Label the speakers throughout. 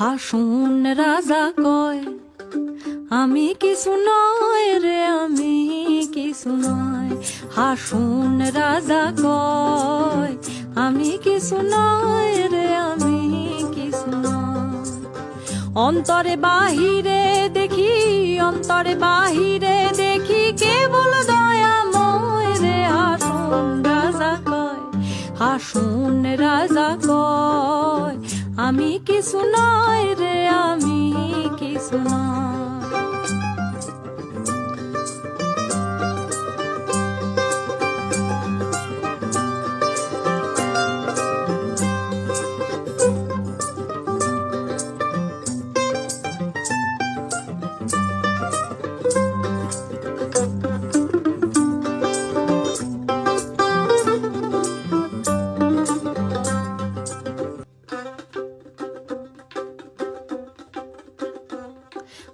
Speaker 1: হাসুন রাজা কয়, আমি কিছু নয় রে, আমি কিছু নয়। হাসুন রাজা কয়, আমি কিছু নয় রে, আমি কিছু অন্তরে বাহিরে দেখি, অন্তরে বাহিরে দেখি কেবল দয়াময় রে, হাসুন রাজা কয়, হাসুন রাজা কয় আমি কি নয় রে আমি কি নয়।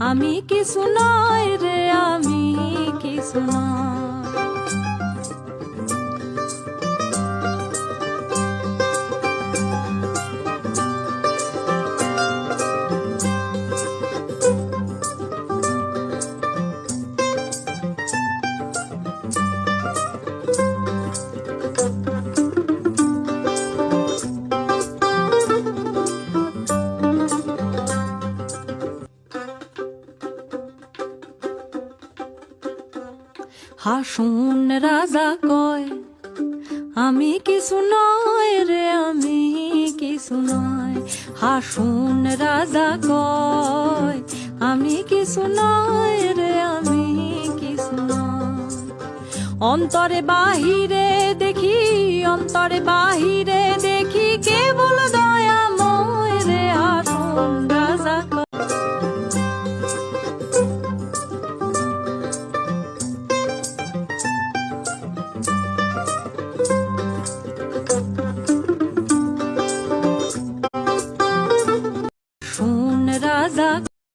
Speaker 1: আমি কিছু নয় রে আমি কিছু নয়। হাসুন রাজা কয়, আমি কিছু নয় রে, আমি কিছু নয়। হাসুন রাজা কয়, আমি কিছু নয় রে, আমি কিছু অন্তরে বাহিরে দেখি, অন্তরে বাহিরে দেখি, কেবল দয়াময় রে হাসুন